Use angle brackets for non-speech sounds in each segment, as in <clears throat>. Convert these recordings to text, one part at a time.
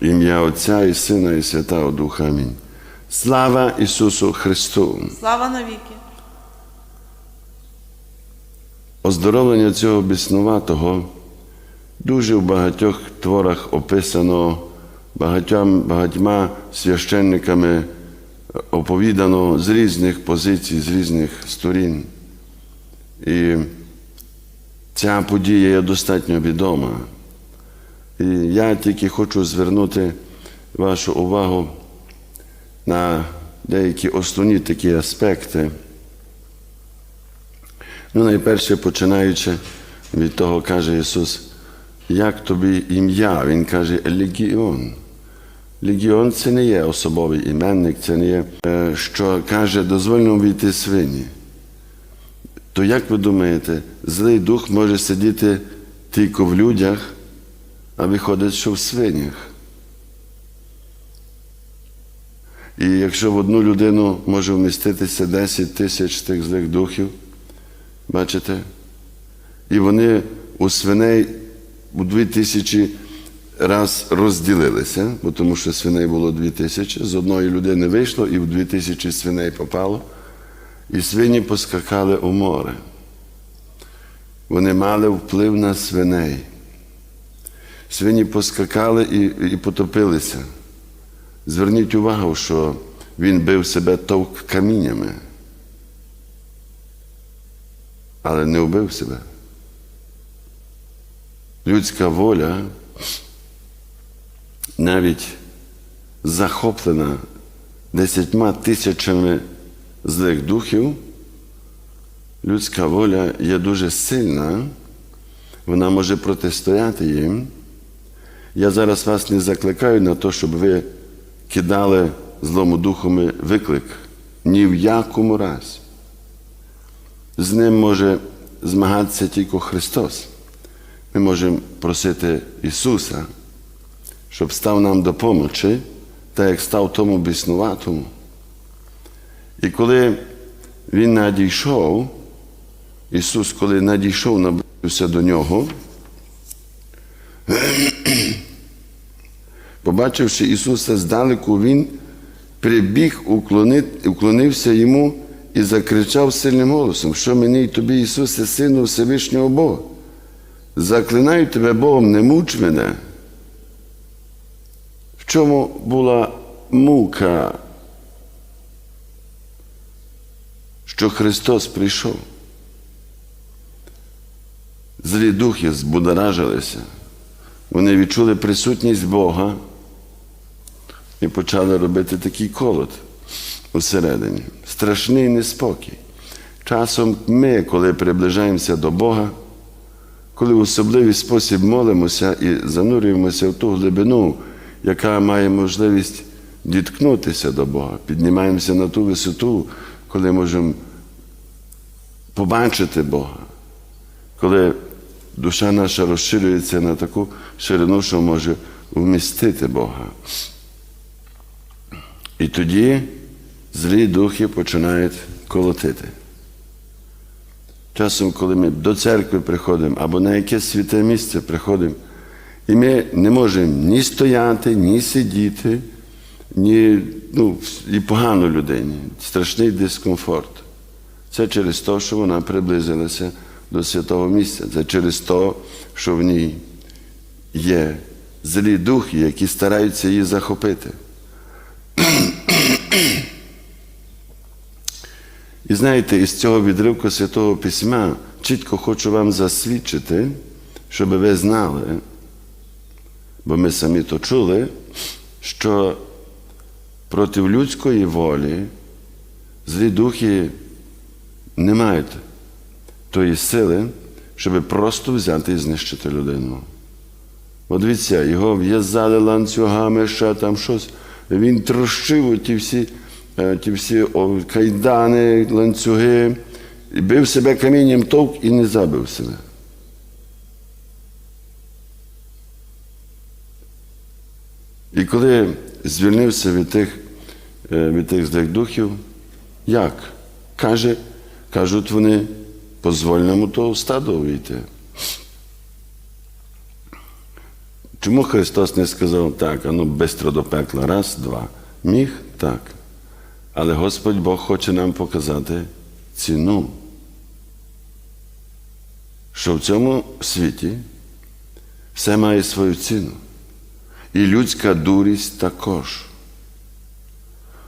Ім'я Отця і Сина, і Святого Духа. Амінь. Слава Ісусу Христу! Слава навіки! Оздоровлення цього біснуватого дуже в багатьох творах описано, багатьом, багатьма священниками оповідано з різних позицій, з різних сторін. І ця подія є достатньо відома. І я тільки хочу звернути вашу увагу на деякі основні такі аспекти. Ну, найперше, починаючи від того, каже Ісус, як тобі ім'я? Він каже Легіон. Легіон це не є особовий іменник, це не є, е, що каже, дозвольно війти свині. То як ви думаєте, злий дух може сидіти тільки в людях, а виходить, що в свинях? І якщо в одну людину може вміститися 10 тисяч тих злих духів, бачите? І вони у свиней у дві тисячі раз розділилися, бо тому що свиней було дві тисячі, з одної людини вийшло і в дві тисячі свиней попало, і свині поскакали у море. Вони мали вплив на свиней. Свині поскакали і, і потопилися. Зверніть увагу, що він бив себе товк каміннями, але не вбив себе. Людська воля навіть захоплена десятьма тисячами злих духів, людська воля є дуже сильна, вона може протистояти їм. Я зараз вас не закликаю на те, щоб ви кидали злому духом виклик ні в якому разі. З ним може змагатися тільки Христос. Ми можемо просити Ісуса, щоб став нам допомочі, так як став тому біснуватому. І коли Він надійшов, Ісус, коли надійшов, наблизився до нього, побачивши Ісуса здалеку, Він прибіг, уклонився йому і закричав сильним голосом, що мені й тобі, Ісусе, Сину Всевишнього Бога. Заклинаю тебе Богом, не муч мене. В чому була мука, що Христос прийшов? Злі духи збудоражилися, вони відчули присутність Бога і почали робити такий колод усередині. Страшний неспокій. Часом ми, коли приближаємося до Бога, коли в особливий спосіб молимося і занурюємося в ту глибину, яка має можливість діткнутися до Бога, піднімаємося на ту висоту, коли можемо побачити Бога, коли душа наша розширюється на таку ширину, що може вмістити Бога. І тоді злі духи починають колотити. Часом, коли ми до церкви приходимо або на якесь святе місце приходимо, і ми не можемо ні стояти, ні сидіти, ні, ну, і погано людині, страшний дискомфорт. Це через те, що вона приблизилася до святого місця. Це через те, що в ній є злі духи, які стараються її захопити. І знаєте, із цього відривку Святого Письма чітко хочу вам засвідчити, щоб ви знали, бо ми самі то чули, що проти людської волі злі духи не мають тої сили, щоб просто взяти і знищити людину. От дивіться, його в'язали ланцюгами, ще там щось. Він трощив ті всі ті всі кайдани, ланцюги, і бив себе камінням товк і не забив себе. І коли звільнився від тих, від тих злих духів, як? Каже, кажуть вони, позволь нам у того стаду увійти. Чому Христос не сказав так, а ну бистро до пекла, раз, два. Міг так. Але Господь Бог хоче нам показати ціну. Що в цьому світі все має свою ціну. І людська дурість також.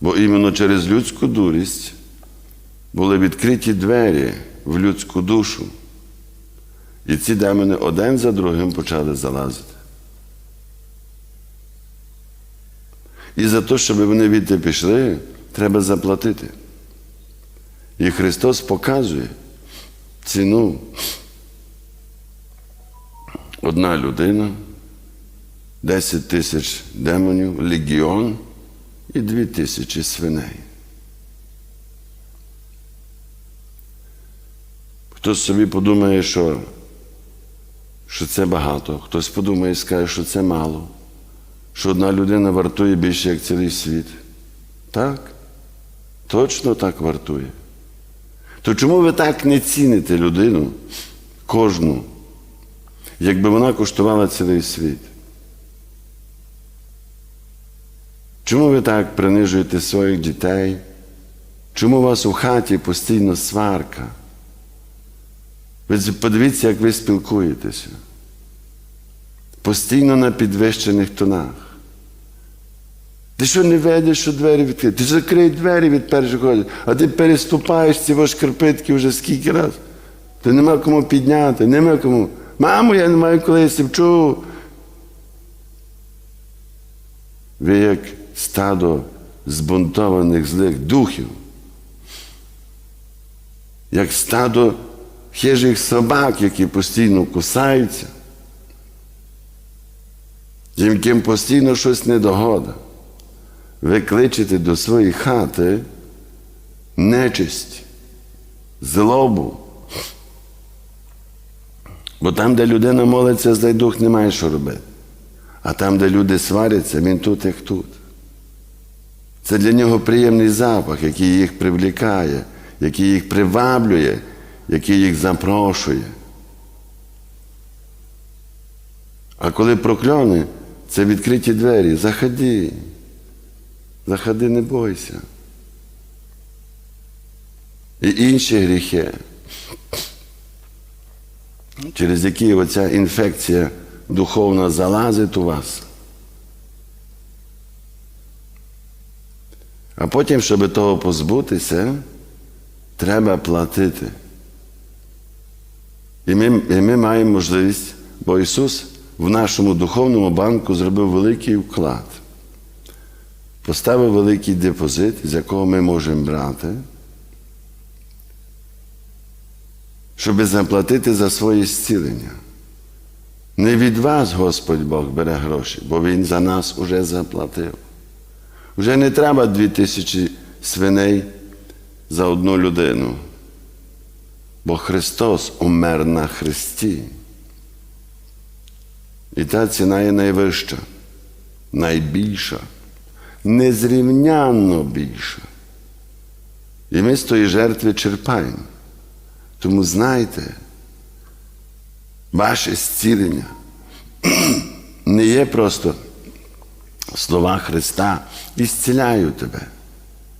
Бо іменно через людську дурість були відкриті двері в людську душу. І ці демони один за другим почали залазити. І за те, щоб вони відти пішли, треба заплатити. І Христос показує ціну. Одна людина, 10 тисяч демонів, легіон і 2 тисячі свиней. Хтось собі подумає, що, що це багато, хтось подумає і скаже, що це мало, що одна людина вартує більше, як цілий світ. Так, точно так вартує. То чому ви так не ціните людину, кожну, якби вона коштувала цілий світ? Чому ви так принижуєте своїх дітей? Чому у вас у хаті постійно сварка? Ви подивіться, як ви спілкуєтеся. Постійно на підвищених тонах. Ти що не ведеш, що двері відкриті? Ти закрий двері від першого, а ти переступаєш ці ваші шкарпетки вже скільки разів. Ти нема кому підняти, нема кому. Мамо, я не маю коли я. Ви як стадо збунтованих злих духів, як стадо хижих собак, які постійно кусаються, яким постійно щось недогода. Ви кличете до своєї хати нечисть, злобу. Бо там, де людина молиться, здай дух немає що робити. А там, де люди сваряться, він тут, як тут. Це для нього приємний запах, який їх привлікає, який їх приваблює, який їх запрошує. А коли прокльони, це відкриті двері. Заходи. Заходи, не бойся. І інші гріхи, через які оця інфекція духовна залазить у вас. А потім, щоб того позбутися, треба платити. І ми, і ми маємо можливість, бо Ісус в нашому духовному банку зробив великий вклад, поставив великий депозит, з якого ми можемо брати, щоб заплатити за своє зцілення. Не від вас Господь Бог бере гроші, бо Він за нас уже заплатив. Вже не треба дві тисячі свиней за одну людину. Бо Христос умер на Христі. І та ціна є найвища, найбільша, незрівнянно більша. І ми з тої жертви черпаємо. Тому знайте, ваше зцілення <clears throat> не є просто слова Христа і тебе.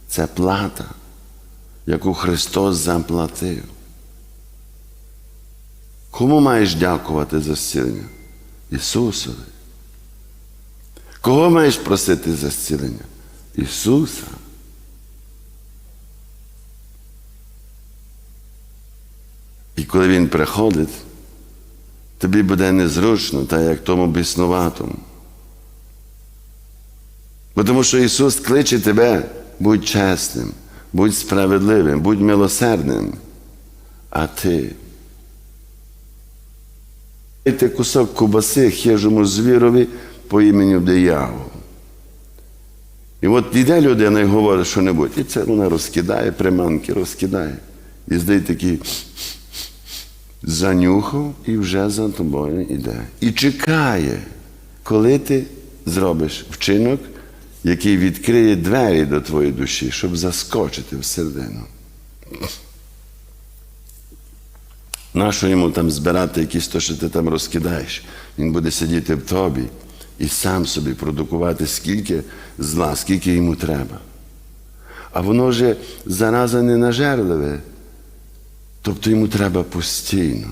Це плата, яку Христос заплатив. Кому маєш дякувати за зцілення? Ісусові. Кого маєш просити за зцілення? Ісуса. І коли Він приходить, тобі буде незручно, так як тому біснуватому. Бо тому що Ісус кличе тебе, будь чесним, будь справедливим, будь милосердним. А ти. Дайте кусок кубаси хижому звірові по імені диявол. І от йде людина і говорить що-небудь, і це вона розкидає, приманки розкидає. І здає такий занюхав і вже за тобою йде. І чекає, коли ти зробиш вчинок, який відкриє двері до твоєї душі, щоб заскочити всередину. Нащо йому там збирати якісь то, що ти там розкидаєш? Він буде сидіти в тобі і сам собі продукувати скільки зла, скільки йому треба. А воно вже зараза ненажерливе, тобто йому треба постійно.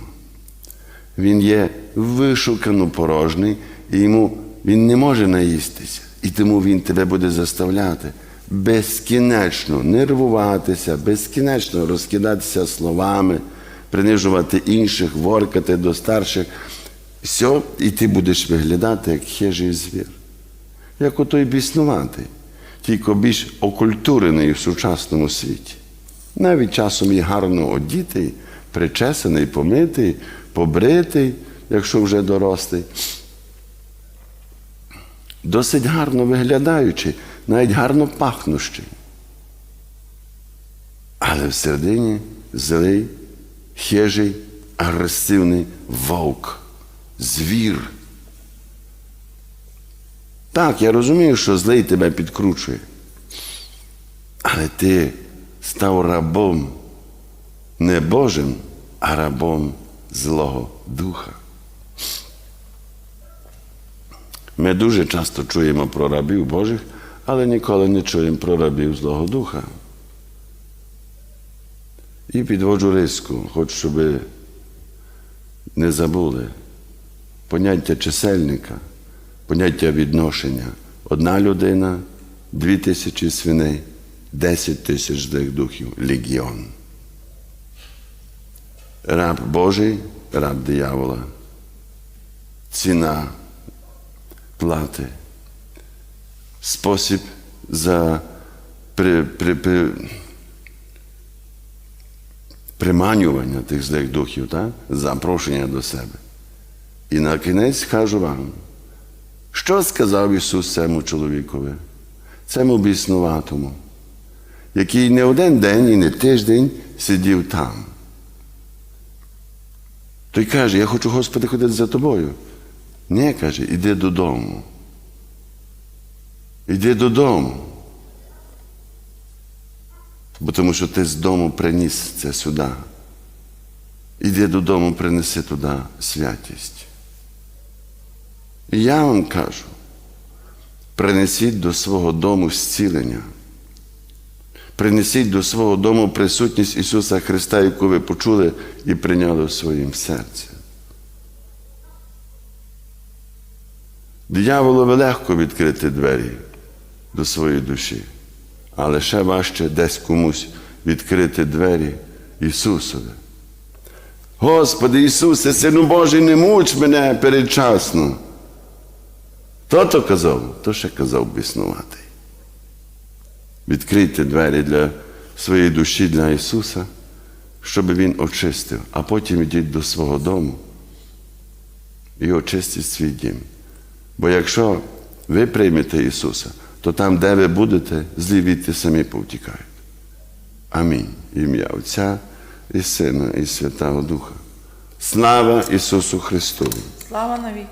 Він є вишукано порожний, і йому він не може наїстися. І тому він тебе буде заставляти безкінечно нервуватися, безкінечно розкидатися словами, принижувати інших, воркати до старших. Все, і ти будеш виглядати як хижий звір. Як отой біснуватий, тільки більш окультурений в сучасному світі. Навіть часом і гарно одітий, причесаний, помитий, побритий, якщо вже дорослий. Досить гарно виглядаючий, навіть гарно пахнущий. Але всередині злий, хижий, агресивний вовк, звір. Так, я розумію, що злий тебе підкручує. Але ти став рабом не Божим, а рабом Злого Духа. Ми дуже часто чуємо про рабів Божих, але ніколи не чуємо про рабів Злого Духа. І підводжу риску, хочу, щоб не забули поняття чисельника, поняття відношення. Одна людина, дві тисячі свиней, десять тисяч злих духів, легіон. Раб Божий, раб диявола. Ціна плати. Спосіб за при, при, при, приманювання тих злих духів, так? запрошення до себе. І на кінець кажу вам, що сказав Ісус цьому чоловікові, цьому біснуватому, який не один день і не тиждень сидів там. Той каже, я хочу, Господи, ходити за тобою. Не каже, іди додому. Іди додому. Бо тому що ти з дому приніс це сюди. Іди додому, принеси туди святість. Я вам кажу, принесіть до свого дому зцілення. Принесіть до свого дому присутність Ісуса Христа, яку ви почули і прийняли в своїм серці. Дияволові легко відкрити двері до своєї душі, але ще важче десь комусь відкрити двері Ісусові. Господи Ісусе, Сину Божий, не муч мене передчасно. Хто то казав, то ще казав біснуватий. Відкрийте двері для своєї душі для Ісуса, щоб Він очистив, а потім йдіть до свого дому і очистіть свій дім. Бо якщо ви приймете Ісуса, то там, де ви будете, злі відти самі повтікають. Амінь. Ім'я Отця і Сина, і Святого Духа. Слава Ісусу Христу! Слава навіки!